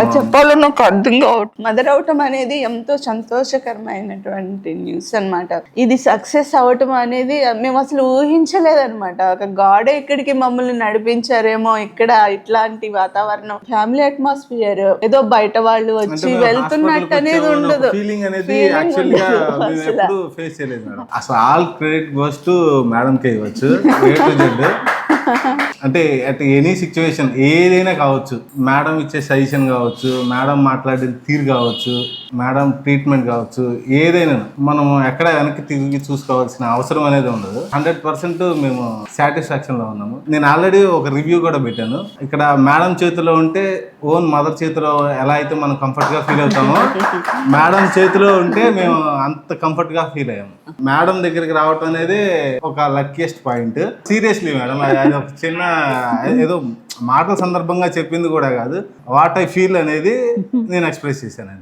ఎలా చెప్పాలో నాకు అర్థం కావట్లేదు. మదర్ అవటం అనేది ఎంతో సంతోషకరమైనటువంటి న్యూస్ అన్నమాట. ఇది సక్సెస్ అవటం అనేది మేము అసలు ఊహించలేదన్నమాట. ఒక గాడే ఇక్కడికి మమ్మల్ని నడిపించారేమో ఇక్కడ ఇట్లాంటి వాతావరణం. Family atmosphere. ఏదో బయట వాళ్ళు వచ్చి వెళ్తున్నట్టు అనేది ఉండదు. ఫీలింగ్ అనేది Feeling యాక్చువల్గా ఉండదు మేము అసలు. ఎప్పుడు ఫేస్ చేయలేదు మేడం. అసలు all credit goes to madam కే ఇవ్వచ్చు. అంటే అట్ ఎనీ సిచ్యువేషన్ ఏదైనా కావచ్చు. మేడం ఇచ్చే సజెషన్ కావచ్చు మేడం మాట్లాడే తీరు కావచ్చు మేడం ట్రీట్మెంట్ కావచ్చు ఏదైనా మనం ఎక్కడ వెనక్కి తిరిగి చూసుకోవాల్సిన అవసరం అనేది ఉండదు. హండ్రెడ్ పర్సెంట్ మేము సాటిస్ఫాక్షన్లో ఉన్నాము. నేను ఆల్రెడీ ఒక రివ్యూ కూడా పెట్టాను. ఇక్కడ మేడం చేతిలో ఉంటే ఓన్ మదర్ చేతిలో ఎలా అయితే మనం కంఫర్ట్గా ఫీల్ అవుతామో మేడం చేతిలో ఉంటే మేము అంత కంఫర్ట్గా ఫీల్ అయ్యాము. మేడం దగ్గరికి రావటం అనేది ఒక లక్కీయెస్ట్ పాయింట్ సీరియస్లీ మేడం అది అది ఒక చిన్న ఏదో మాటల సందర్భంగా చెప్పింది కూడా కాదు. వాట్ ఐ ఫీల్ అనేది నేను ఎక్స్ప్రెస్ చేశాను